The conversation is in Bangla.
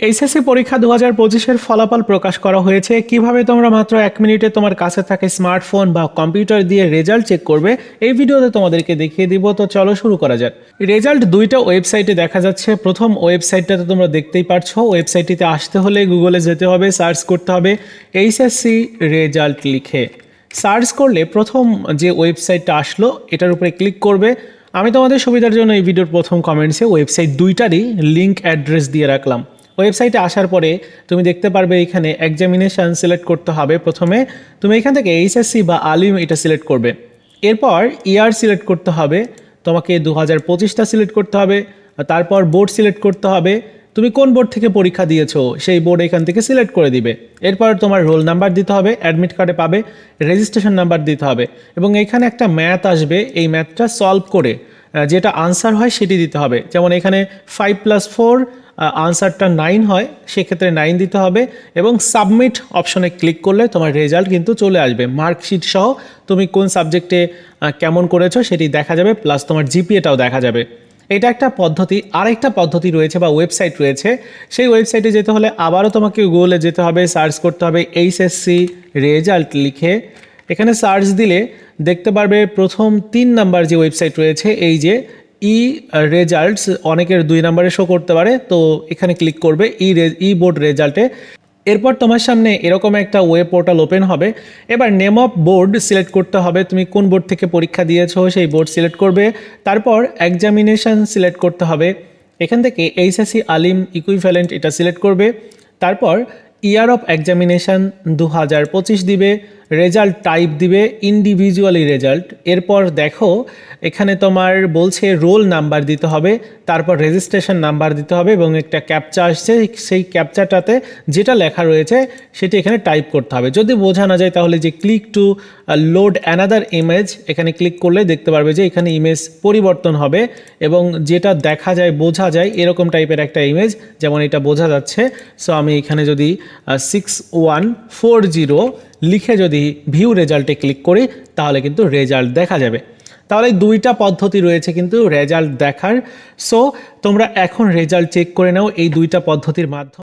এইচএসসি পরীক্ষা দু হাজার পঁচিশের ফলাফল প্রকাশ করা হয়েছে। কীভাবে তোমরা মাত্র এক মিনিটে তোমার কাছে থাকে স্মার্টফোন বা কম্পিউটার দিয়ে রেজাল্ট চেক করবে, এই ভিডিওতে তোমাদেরকে দেখিয়ে দিব। তো চলো শুরু করা যাক। রেজাল্ট দুইটা ওয়েবসাইটে দেখা যাচ্ছে। প্রথম ওয়েবসাইটটাতে তোমরা দেখতেই পারছ। ওয়েবসাইটটিতে আসতে হলে গুগলে যেতে হবে, সার্চ করতে হবে এইচএসসি রেজাল্ট লিখে। সার্চ করলে প্রথম যে ওয়েবসাইটটা আসলো, এটার উপরে ক্লিক করবে। আমি তোমাদের সুবিধার জন্য এই ভিডিওর প্রথম কমেন্টসে ওয়েবসাইট দুইটারই লিঙ্ক অ্যাড্রেস দিয়ে রাখলাম। ওয়েবসাইটে আসার পরে তুমি দেখতে পারবে এখানে এক্সামিনেশান সিলেক্ট করতে হবে প্রথমে। তুমি এখান থেকে এইচএসসি বা আলিম এটা সিলেক্ট করবে। এরপর ইয়ার সিলেক্ট করতে হবে। তোমাকে দু হাজার পঁচিশটা সিলেক্ট করতে হবে। তারপর বোর্ড সিলেক্ট করতে হবে। তুমি কোন বোর্ড থেকে পরীক্ষা দিয়েছ, সেই বোর্ড এখান থেকে সিলেক্ট করে দিবে। এরপর তোমার রোল নাম্বার দিতে হবে অ্যাডমিট কার্ডে পাবে রেজিস্ট্রেশন নাম্বার দিতে হবে। এবং এখানে একটা ম্যাথ আসবে, এই ম্যাথটা সলভ করে যেটা আনসার হয় সেটি দিতে হবে। যেমন এখানে ফাইভ প্লাস ফোর আনসারটা নাইন হয়, সেক্ষেত্রে নাইন দিতে হবে এবং সাবমিট অপশনে ক্লিক করলে তোমার রেজাল্ট কিন্তু চলে আসবে। মার্কশিট সহ তুমি কোন সাবজেক্টে কেমন করেছ সেটি দেখা যাবে প্লাস তোমার জিপিএটাও দেখা যাবে। এটা একটা পদ্ধতি। আরেকটা পদ্ধতি রয়েছে বা ওয়েবসাইট রয়েছে, সেই ওয়েবসাইটে যেতে হলে আবারও তোমাকে গুগলে যেতে হবে সার্চ করতে হবে এইচএসসি রেজাল্ট লিখে। এখানে সার্চ দিলে দেখতে পারবে প্রথম তিন নাম্বার যে ওয়েবসাইট রয়েছে, এই যে ই রেজাল্টস অনেকের দুই নাম্বারে শো করতে পারে, তো এখানে ক্লিক করবে ই ই বোর্ড রেজাল্টে এরপর তোমার সামনে এরকম একটা ওয়েব পোর্টাল ওপেন হবে। এবার নেম অফ বোর্ড সিলেক্ট করতে হবে, তুমি কোন বোর্ড থেকে পরীক্ষা দিয়েছ সেই বোর্ড সিলেক্ট করবে। তারপর এক্সামিনেশন সিলেক্ট করতে হবে। এখান থেকে এইচএসসি আলিম ইকুইভ্যালেন্ট এটা সিলেক্ট করবে। তারপর ইয়ার অফ এক্সামিনেশন দু হাজার পঁচিশ দিবে। রেজাল্ট টাইপ দিবে ইন্ডিভিজুয়ালি রেজাল্ট এরপর দেখো, এখানে তোমার বলছে রোল নাম্বার দিতে হবে, তারপর রেজিস্ট্রেশন নাম্বার দিতে হবে এবং একটা ক্যাপচা আসছে, সেই ক্যাপচাটাতে যেটা লেখা রয়েছে, সেটি এখানে টাইপ করতে হবে। যদি বোঝা না যায় তাহলে যে click to load another image এখানে ক্লিক করলে দেখতে পারবে যে এখানে ইমেজ পরিবর্তন হবে এবং যেটা দেখা যায়, বোঝা যায়, এরকম টাইপের একটা ইমেজ যেমন এটা বোঝা যাচ্ছে। সো আমি এখানে যদি সিক্স ওয়ান ফোর জিরো লিখে যদি ভিউ রেজাল্টে ক্লিক করি, তাহলে কিন্তু রেজাল্ট দেখা যাবে। তাহলে দুইটা পদ্ধতি রয়েছে কিন্তু রেজাল্ট দেখার। সো তোমরা এখন রেজাল্ট চেক করে নাও এই দুইটা পদ্ধতির মাধ্যমে।